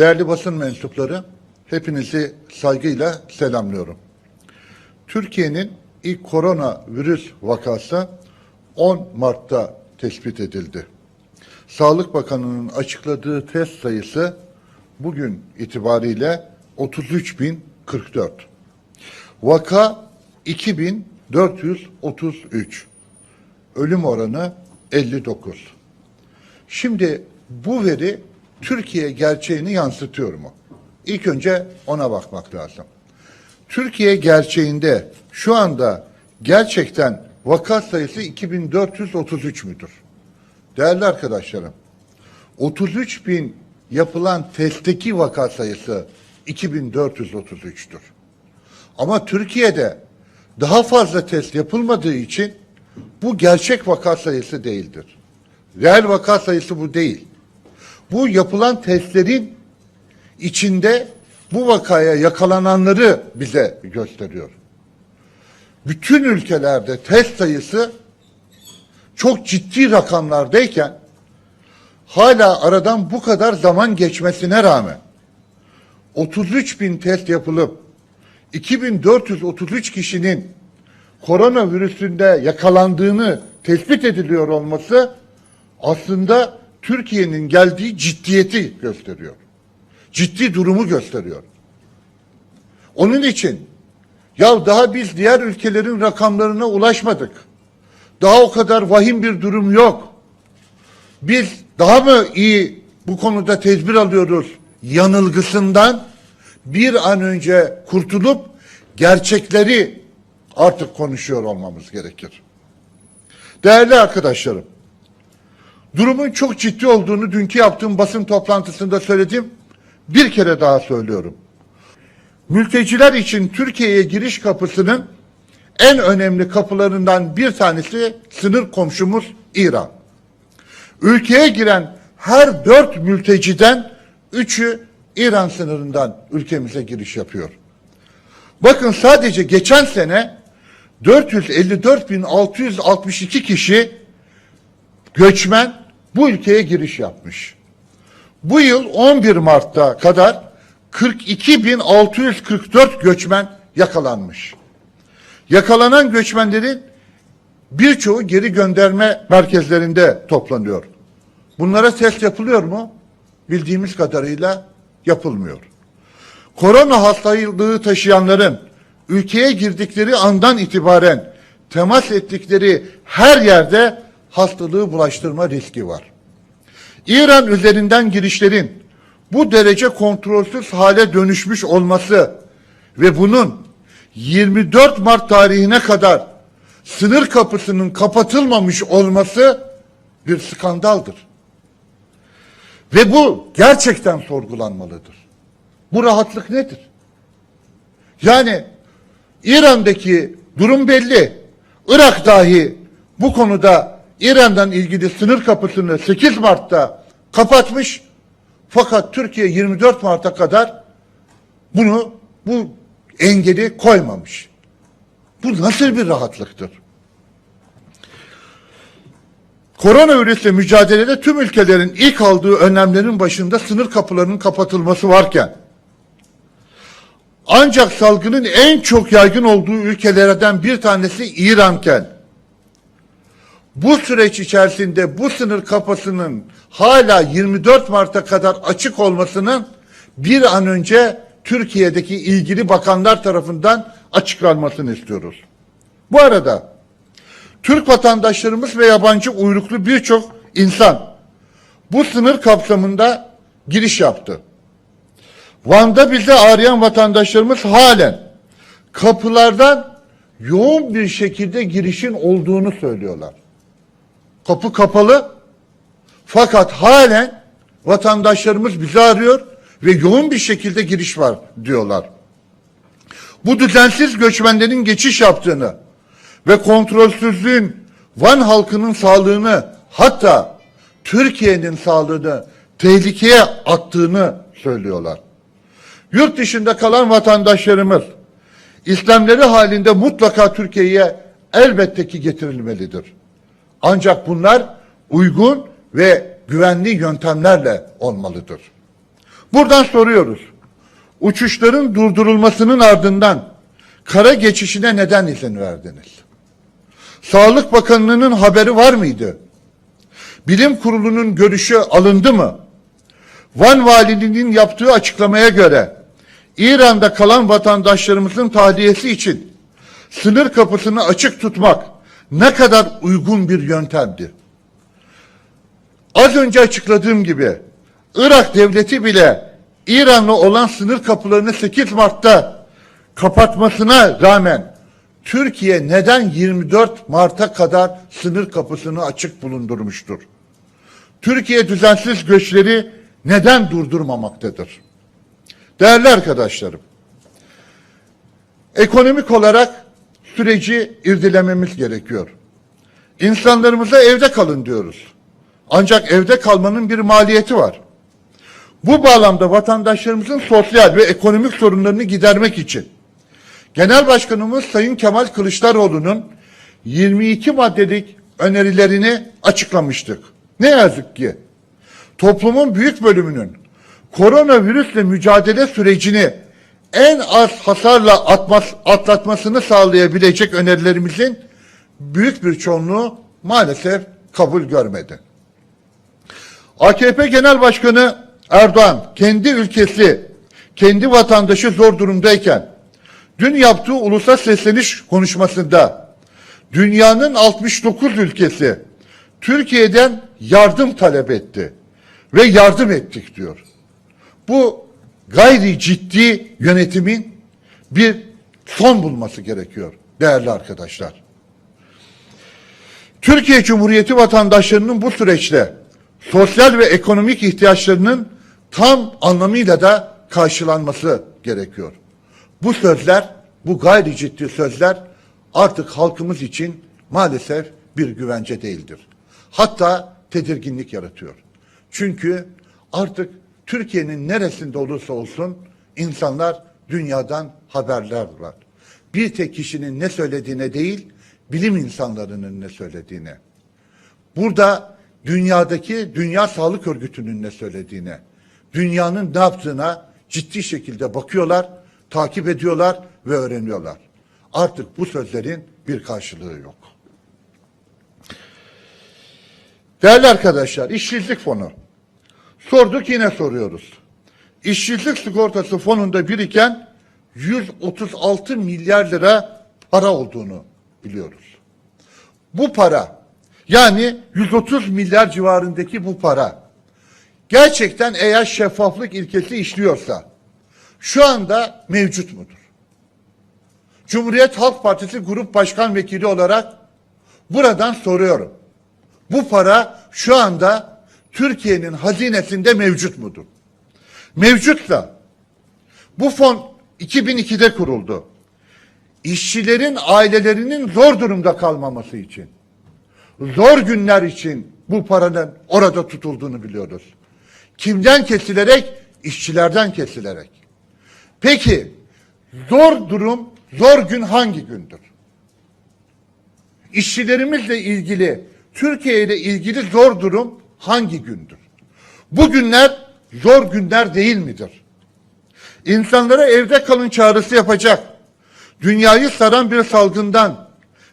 Değerli basın mensupları, hepinizi saygıyla selamlıyorum. Türkiye'nin ilk koronavirüs vakası 10 Mart'ta tespit edildi. Sağlık Bakanı'nın açıkladığı test sayısı bugün itibariyle 33.044. Vaka 2433. Ölüm oranı 59. Şimdi bu veri Türkiye gerçeğini yansıtıyor mu? İlk önce ona bakmak lazım. Türkiye gerçeğinde şu anda gerçekten vaka sayısı 2433 müdür? Değerli arkadaşlarım, 33 bin yapılan testteki vaka sayısı 2433'tür. Ama Türkiye'de daha fazla test yapılmadığı için bu gerçek vaka sayısı değildir. Reel vaka sayısı bu değil. Bu yapılan testlerin içinde bu vakaya yakalananları bize gösteriyor. Bütün ülkelerde test sayısı çok ciddi rakamlardayken hala aradan bu kadar zaman geçmesine rağmen 33 bin test yapılıp 2433 kişinin koronavirüsünde yakalandığını tespit ediliyor olması aslında Türkiye'nin geldiği ciddiyeti gösteriyor. Ciddi durumu gösteriyor. Onun için ya daha biz diğer ülkelerin rakamlarına ulaşmadık. Daha o kadar vahim bir durum yok. Biz daha mı iyi bu konuda tedbir alıyoruz yanılgısından bir an önce kurtulup gerçekleri artık konuşuyor olmamız gerekir. Değerli arkadaşlarım, durumun çok ciddi olduğunu dünkü yaptığım basın toplantısında söyledim. Bir kere daha söylüyorum. Mülteciler için Türkiye'ye giriş kapısının en önemli kapılarından bir tanesi sınır komşumuz İran. Ülkeye giren her dört mülteciden üçü İran sınırından ülkemize giriş yapıyor. Bakın sadece geçen sene 454.662 kişi göçmen bu ülkeye giriş yapmış. Bu yıl 11 Mart'ta kadar 42.644 göçmen yakalanmış. Yakalanan göçmenlerin birçoğu geri gönderme merkezlerinde toplanıyor. Bunlara test yapılıyor mu? Bildiğimiz kadarıyla yapılmıyor. Korona hastalığı taşıyanların ülkeye girdikleri andan itibaren temas ettikleri her yerde hastalığı bulaştırma riski var. İran üzerinden girişlerin bu derece kontrolsüz hale dönüşmüş olması ve bunun 24 Mart tarihine kadar sınır kapısının kapatılmamış olması bir skandaldır. Ve bu gerçekten sorgulanmalıdır. Bu rahatlık nedir? Yani İran'daki durum belli. Irak dahi bu konuda İran'dan ilgili sınır kapısını 8 Mart'ta kapatmış. Fakat Türkiye 24 Mart'a kadar bunu bu engeli koymamış. Bu nasıl bir rahatlıktır? Koronavirüsle mücadelede tüm ülkelerin ilk aldığı önlemlerin başında sınır kapılarının kapatılması varken ancak salgının en çok yaygın olduğu ülkelerden bir tanesi İranken bu süreç içerisinde bu sınır kapısının hala 24 Mart'a kadar açık olmasının bir an önce Türkiye'deki ilgili bakanlar tarafından açıklanmasını istiyoruz. Bu arada Türk vatandaşlarımız ve yabancı uyruklu birçok insan bu sınır kapsamında giriş yaptı. Van'da bizi arayan vatandaşlarımız halen kapılardan yoğun bir şekilde girişin olduğunu söylüyorlar. Kapı kapalı fakat halen vatandaşlarımız bizi arıyor ve yoğun bir şekilde giriş var diyorlar. Bu düzensiz göçmenlerin geçiş yaptığını ve kontrolsüzlüğün Van halkının sağlığını hatta Türkiye'nin sağlığını tehlikeye attığını söylüyorlar. Yurt dışında kalan vatandaşlarımız İslamları halinde mutlaka Türkiye'ye elbette ki getirilmelidir. Ancak bunlar uygun ve güvenli yöntemlerle olmalıdır. Buradan soruyoruz. Uçuşların durdurulmasının ardından kara geçişine neden izin verdiniz? Sağlık Bakanlığı'nın haberi var mıydı? Bilim Kurulu'nun görüşü alındı mı? Van Valiliğinin yaptığı açıklamaya göre İran'da kalan vatandaşlarımızın tahliyesi için sınır kapısını açık tutmak ne kadar uygun bir yöntemdi? Az önce açıkladığım gibi Irak devleti bile İran'la olan sınır kapılarını 8 Mart'ta kapatmasına rağmen Türkiye neden 24 Mart'a kadar sınır kapısını açık bulundurmuştur? Türkiye düzensiz göçleri neden durdurmamaktadır? Değerli arkadaşlarım, ekonomik olarak süreci irdelememiz gerekiyor. İnsanlarımıza evde kalın diyoruz. Ancak evde kalmanın bir maliyeti var. Bu bağlamda vatandaşlarımızın sosyal ve ekonomik sorunlarını gidermek için Genel Başkanımız Sayın Kemal Kılıçdaroğlu'nun 22 maddelik önerilerini açıklamıştık. Ne yazık ki toplumun büyük bölümünün koronavirüsle mücadele sürecini en az hasarla atmaz, atlatmasını sağlayabilecek önerilerimizin büyük bir çoğunluğu maalesef kabul görmedi. AKP Genel Başkanı Erdoğan kendi ülkesi, kendi vatandaşı zor durumdayken dün yaptığı ulusal sesleniş konuşmasında dünyanın 69 ülkesi Türkiye'den yardım talep etti ve yardım ettik diyor. Bu gayri ciddi yönetimin bir son bulması gerekiyor değerli arkadaşlar. Türkiye Cumhuriyeti vatandaşlarının bu süreçte sosyal ve ekonomik ihtiyaçlarının tam anlamıyla da karşılanması gerekiyor. Bu sözler, bu gayri ciddi sözler artık halkımız için maalesef bir güvence değildir. Hatta tedirginlik yaratıyor. Çünkü artık Türkiye'nin neresinde olursa olsun insanlar dünyadan haberler var. Bir tek kişinin ne söylediğine değil, bilim insanlarının ne söylediğine. Burada dünyadaki Dünya Sağlık Örgütü'nün ne söylediğine, dünyanın ne yaptığına ciddi şekilde bakıyorlar, takip ediyorlar ve öğreniyorlar. Artık bu sözlerin bir karşılığı yok. Değerli arkadaşlar, işsizlik fonu. Sorduk yine soruyoruz. İşsizlik sigortası fonunda biriken 136 milyar lira para olduğunu biliyoruz. Bu para yani 130 milyar civarındaki bu para gerçekten eğer şeffaflık ilkesi işliyorsa şu anda mevcut mudur? Cumhuriyet Halk Partisi Grup Başkan Vekili olarak buradan soruyorum. Bu para şu anda Türkiye'nin hazinesinde mevcut mudur? Mevcutsa bu fon 2002'de kuruldu. İşçilerin ailelerinin zor durumda kalmaması için, zor günler için bu paranın orada tutulduğunu biliyoruz. Kimden kesilerek? İşçilerden kesilerek. Peki zor durum, zor gün hangi gündür? İşçilerimizle ilgili, Türkiye ile ilgili zor durum hangi gündür? Bu günler zor günler değil midir? İnsanlara evde kalın çağrısı yapacak, dünyayı saran bir salgından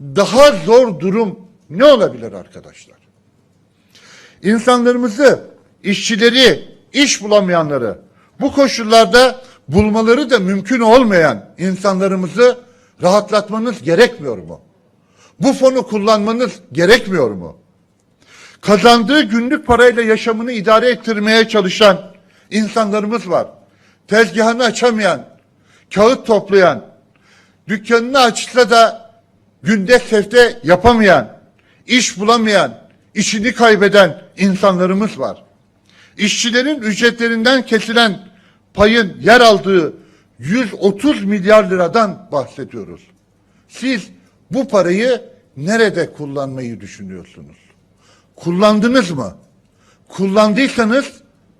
daha zor durum ne olabilir arkadaşlar? İnsanlarımızı, işçileri, iş bulamayanları, bu koşullarda bulmaları da mümkün olmayan insanlarımızı rahatlatmanız gerekmiyor mu? Bu fonu kullanmanız gerekmiyor mu? Kazandığı günlük parayla yaşamını idare ettirmeye çalışan insanlarımız var. Tezgahını açamayan, kağıt toplayan, dükkanını açsa da günde sefte yapamayan, iş bulamayan, işini kaybeden insanlarımız var. İşçilerin ücretlerinden kesilen payın yer aldığı 130 milyar liradan bahsediyoruz. Siz bu parayı nerede kullanmayı düşünüyorsunuz? Kullandınız mı? Kullandıysanız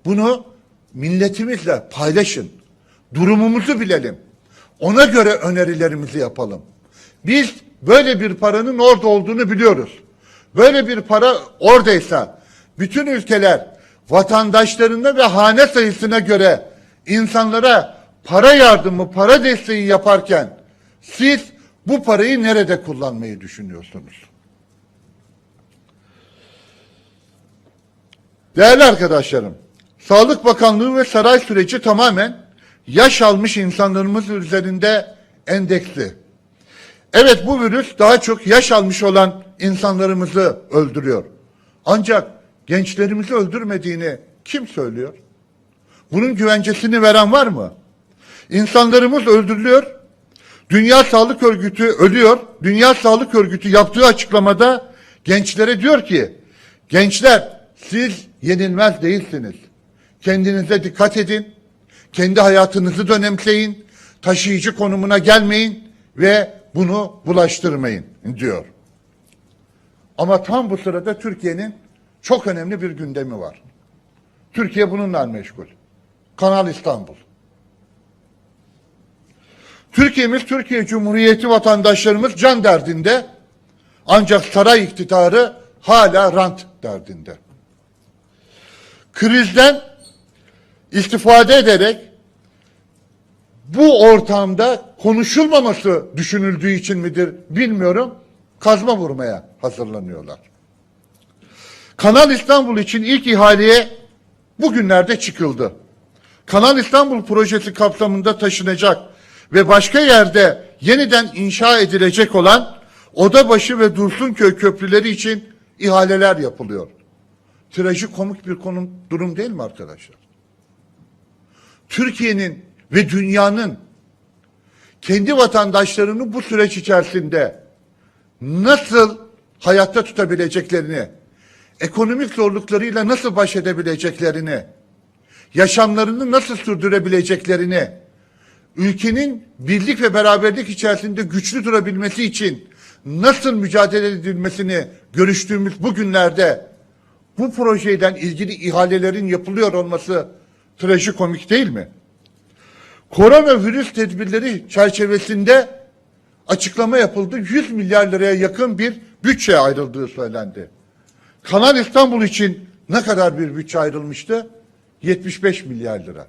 bunu milletimizle paylaşın. Durumumuzu bilelim. Ona göre önerilerimizi yapalım. Biz böyle bir paranın orada olduğunu biliyoruz. Böyle bir para oradaysa bütün ülkeler vatandaşlarına ve hane sayısına göre insanlara para yardımı, para desteği yaparken siz bu parayı nerede kullanmayı düşünüyorsunuz? Değerli arkadaşlarım, Sağlık Bakanlığı ve saray süreci tamamen yaş almış insanlarımız üzerinde endeksli. Evet bu virüs daha çok yaş almış olan insanlarımızı öldürüyor. Ancak gençlerimizi öldürmediğini kim söylüyor? Bunun güvencesini veren var mı? İnsanlarımız öldürülüyor. Dünya Sağlık Örgütü ölüyor. Dünya Sağlık Örgütü yaptığı açıklamada gençlere diyor ki gençler siz yenilmez değilsiniz. Kendinize dikkat edin. Kendi hayatınızı da önemseyin. Taşıyıcı konumuna gelmeyin ve bunu bulaştırmayın diyor. Ama tam bu sırada Türkiye'nin çok önemli bir gündemi var. Türkiye bununla meşgul. Kanal İstanbul. Türkiye'miz, Türkiye Cumhuriyeti vatandaşlarımız can derdinde. Ancak saray iktidarı hala rant derdinde. Krizden istifade ederek bu ortamda konuşulmaması düşünüldüğü için midir bilmiyorum. Kazma vurmaya hazırlanıyorlar. Kanal İstanbul için ilk ihaleye bugünlerde çıkıldı. Kanal İstanbul projesi kapsamında taşınacak ve başka yerde yeniden inşa edilecek olan Odabaşı ve Dursunköy köprüleri için ihaleler yapılıyor. Trajikomik bir konu durum değil mi arkadaşlar? Türkiye'nin ve dünyanın kendi vatandaşlarını bu süreç içerisinde nasıl hayatta tutabileceklerini, ekonomik zorluklarıyla nasıl baş edebileceklerini, yaşamlarını nasıl sürdürebileceklerini, ülkenin birlik ve beraberlik içerisinde güçlü durabilmesi için nasıl mücadele edilmesini görüştüğümüz bu günlerde bu projeden ilgili ihalelerin yapılıyor olması trajikomik değil mi? Koronavirüs tedbirleri çerçevesinde açıklama yapıldı. 100 milyar liraya yakın bir bütçe ayrıldığı söylendi. Kanal İstanbul için ne kadar bir bütçe ayrılmıştı? 75 milyar lira.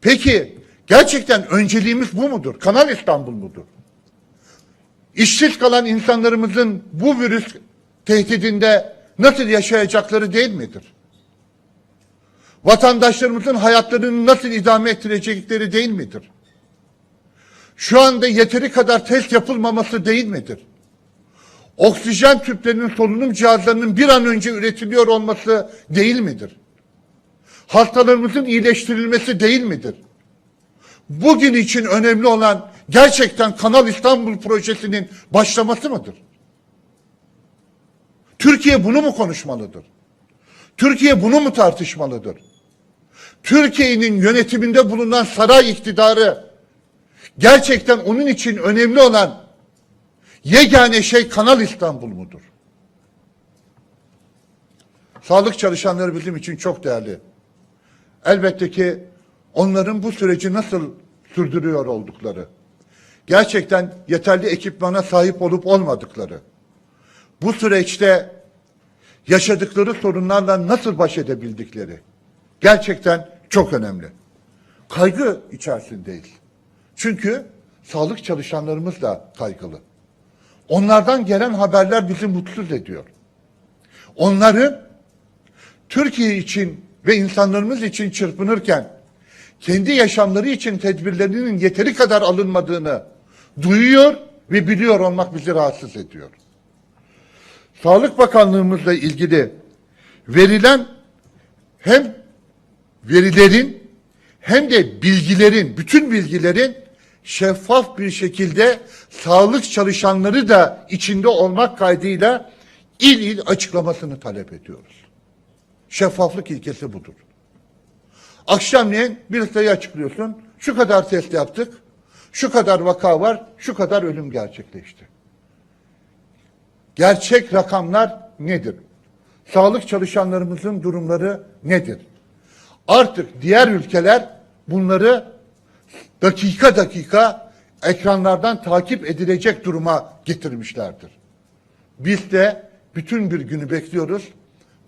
Peki gerçekten önceliğimiz bu mudur? Kanal İstanbul mudur? İşsiz kalan insanlarımızın bu virüs tehdidinde nasıl yaşayacakları değil midir? Vatandaşlarımızın hayatlarını nasıl idame ettirecekleri değil midir? Şu anda yeteri kadar test yapılmaması değil midir? Oksijen tüplerinin solunum cihazlarının bir an önce üretiliyor olması değil midir? Hastalarımızın iyileştirilmesi değil midir? Bugün için önemli olan gerçekten Kanal İstanbul projesinin başlaması mıdır? Türkiye bunu mu konuşmalıdır? Türkiye bunu mu tartışmalıdır? Türkiye'nin yönetiminde bulunan saray iktidarı gerçekten onun için önemli olan yegane şey Kanal İstanbul mudur? Sağlık çalışanları bizim için çok değerli. Elbette ki onların bu süreci nasıl sürdürüyor oldukları, gerçekten yeterli ekipmana sahip olup olmadıkları, bu süreçte yaşadıkları sorunlarla nasıl baş edebildikleri gerçekten çok önemli. Kaygı içerisindeyiz. Çünkü sağlık çalışanlarımız da kaygılı. Onlardan gelen haberler bizi mutsuz ediyor. Onların Türkiye için ve insanlarımız için çırpınırken kendi yaşamları için tedbirlerinin yeteri kadar alınmadığını duyuyor ve biliyor olmak bizi rahatsız ediyor. Sağlık Bakanlığımızla ilgili verilen hem verilerin hem de bilgilerin, bütün bilgilerin şeffaf bir şekilde sağlık çalışanları da içinde olmak kaydıyla il il açıklamasını talep ediyoruz. Şeffaflık ilkesi budur. Akşamleyin bir sayı açıklıyorsun. Şu kadar test yaptık. Şu kadar vaka var. Şu kadar ölüm gerçekleşti. Gerçek rakamlar nedir? Sağlık çalışanlarımızın durumları nedir? Artık diğer ülkeler bunları dakika dakika ekranlardan takip edilecek duruma getirmişlerdir. Biz de bütün bir günü bekliyoruz.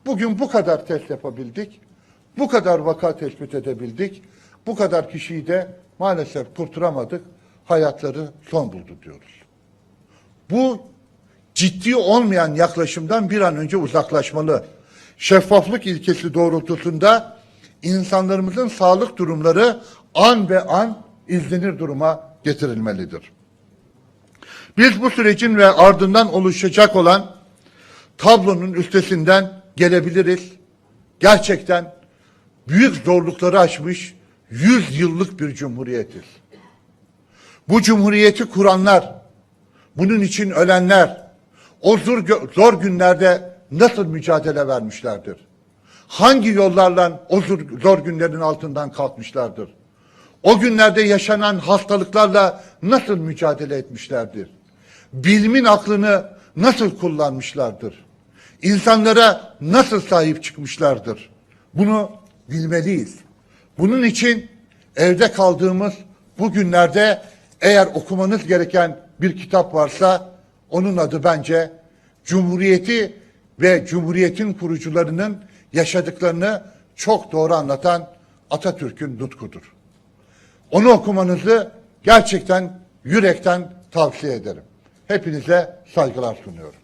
Bugün bu kadar test yapabildik. Bu kadar vaka tespit edebildik. Bu kadar kişiyi de maalesef kurtaramadık. Hayatları son buldu diyoruz. Bu ciddi olmayan yaklaşımdan bir an önce uzaklaşmalı. Şeffaflık ilkesi doğrultusunda insanlarımızın sağlık durumları an ve an izlenir duruma getirilmelidir. Biz bu sürecin ve ardından oluşacak olan tablonun üstesinden gelebiliriz. Gerçekten büyük zorlukları aşmış 100 yıllık bir cumhuriyetiz. Bu cumhuriyeti kuranlar, bunun için ölenler, o zor, zor günlerde nasıl mücadele vermişlerdir? Hangi yollarla o zor, zor günlerin altından kalkmışlardır? O günlerde yaşanan hastalıklarla nasıl mücadele etmişlerdir? Bilimin aklını nasıl kullanmışlardır? İnsanlara nasıl sahip çıkmışlardır? Bunu bilmeliyiz. Bunun için evde kaldığımız bu günlerde eğer okumanız gereken bir kitap varsa onun adı bence Cumhuriyeti ve Cumhuriyetin kurucularının yaşadıklarını çok doğru anlatan Atatürk'ün nutkudur. Onu okumanızı gerçekten yürekten tavsiye ederim. Hepinize saygılar sunuyorum.